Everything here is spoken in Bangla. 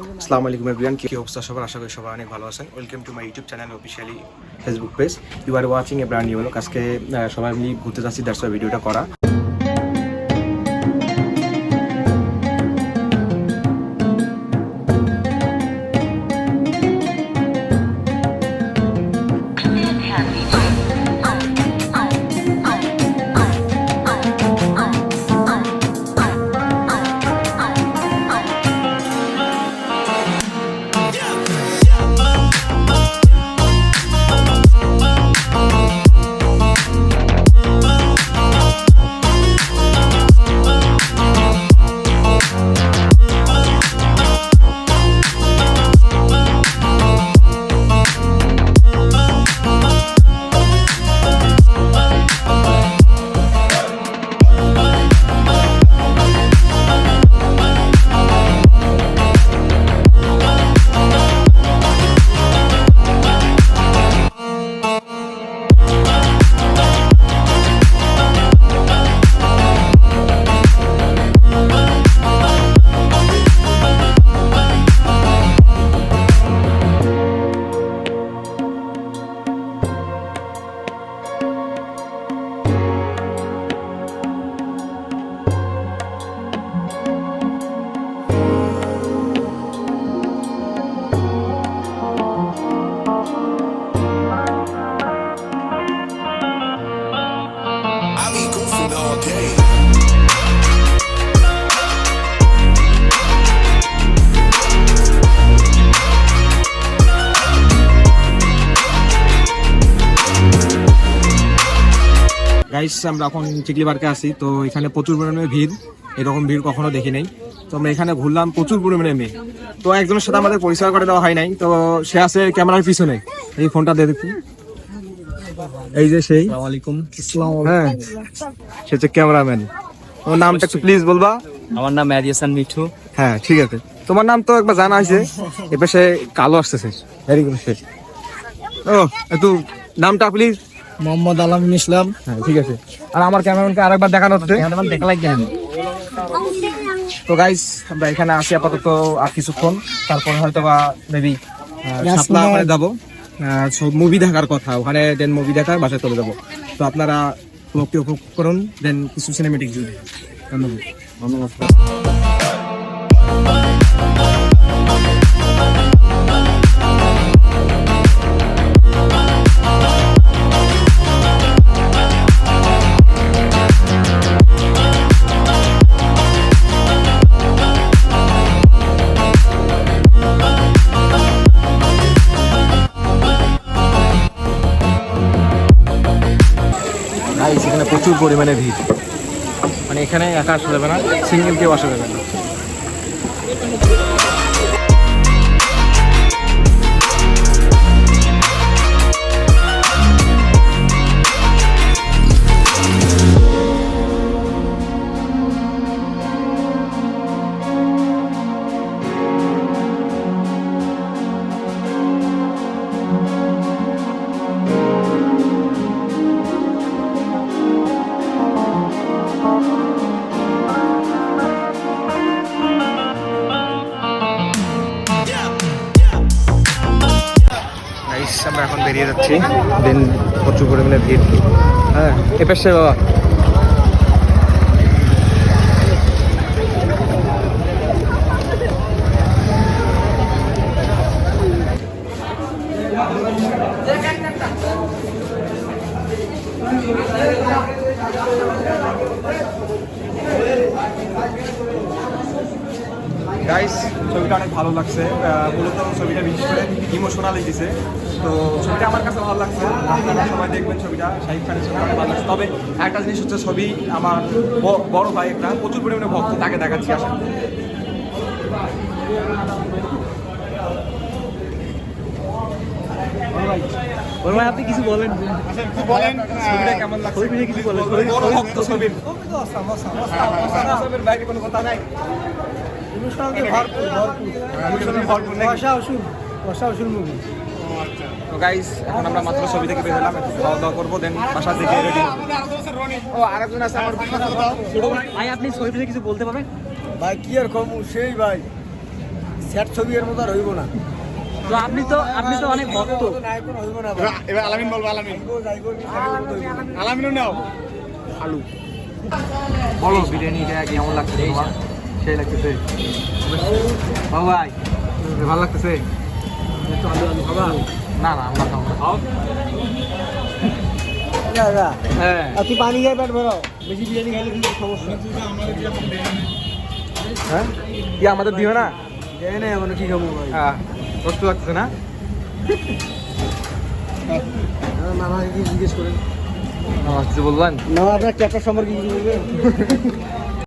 আসসালামু আলাইকুম এভরিওয়ান কি অবস্থা সবার? আশা করি সবাই অনেক ভালো আছেন। Welcome to my YouTube channel officially Facebook page you are watching a brand new আজকে সবাই মিলে ঘুরতে যাচ্ছি দ্যাটস ভিডিওটা করা। গাইস আমরা এখন চিকলি পার্কে আছি তো এখানে প্রচুর পরিমাণে ভিড়। এরকম ভিড় কখনো দেখি নাই। তো আমরা এখানে ঘুরলাম প্রচুর পরিমাণে মেয়ে। তো একজনের সাথে আমাদের পরিষ্কার করে দেওয়া হয় নাই তো সে আছে ক্যামেরার পিছনে। এই ফোনটা দিয়ে দেখি। এই যে সেই। আলাইকুম। হ্যাঁ সে হচ্ছে ক্যামেরাম্যান। তোমার নামটা একটু প্লিজ বলবা। আমার নাম ম্যারিয়াসান মিঠু হ্যাঁ ঠিক আছে। তোমার নাম তো একবার জানা আছে এবার সে কালো আসতেছে। ভেরি গুড সে ও একটু নামটা প্লিজ মোহাম্মদ আলামিন ইসলাম। হ্যাঁ ঠিক আছে। আর আমার ক্যামেরাম্যানকে আরেকবার দেখানো হচ্ছে। দেখা লাগবে তো গাইস আমরা এখানে আসি আপাতত আর কিছুক্ষণ। তারপর হয়তো বা মেবি সাপলা ওখানে যাব। মুভি দেখার কথা। ওখানে দেন মুভি দেখার বাসায় চলে যাব। তো আপনারা ব্লগটি উপভোগ করুন দেন কিছু সিনেমেটিক জুড়ে ধন্যবাদ। ধন্যবাদ। প্রচুর পরিমাণে ভিড়। মানে এখানে একা আসা যাবে না সিঙ্গেল কেউ আসা যাবে না। আমরা এখন বেরিয়ে যাচ্ছি। দেন প্রচুর পরিমাণে ভিড়। হ্যাঁ এ পাশে বাবা। গাইস ছবিটা অনেক ভালো লাগছে আহ, মূলত ছবিটা বিশেষ করে ইমোশনাল দিছে। তো ছবিটা আমার কাছে ভালো লাগছে আপনারা সবাই দেখবেন ছবিটা শাহিদ খানের ছবি অনেক ভালো লাগছে। তবে একটা জিনিস হচ্ছে ছবি আমার বড় ভাই একটা প্রচুর পরিমাণে ভক্ত তাকে দেখাচ্ছি আসলে ওর ভাই আপনি কিছু বলেন। ছবিটা কেমন লাগছে? ছবিটা কিছু বলেন বাইরে কোনো কথা নাই? ভরপুর ভরপুর। নাকি? তো গাইস এখন আমরা মাত্র ছবি থেকে বের হলাম খাওয়া দাওয়া করব দেন বাসা থেকে রেডি ও আরেকজন আছে আমার ভাই আপনি ছবিটা কিছু বলতে পারবেন? ভাই কি আর কম সেই ভাই। স্যাট ছবি এর মতো আর হইব না। তো আপনি তো আপনি তো অনেক ভক্ত। নায়ক হইব না ভাই। এবার আলামিন বলব আলামিন। আলামিনও নাও। বলো বিরিয়ানিটা কেমন লাগছে? তোমার সেই লাগতেছে। বাবু ভাই ভালো লাগতেছে? না না আমরা খাব না। দাদা, হ্যাঁ। আর তুই পানি খাই পেট ভরাও। বেশি বিরিয়ানি খাইলে কিন্তু সমস্যা হ্যাঁ? কি আমাদের দিও না? এই না এখন কি খাব ভাই? হ্যাঁ কষ্ট লাগছে না? কি জিজ্ঞেস করেন। আমার কিছু বলবেন? না আপনার চ্যাপ্টার সম্পর্কে কিছু বলবেন?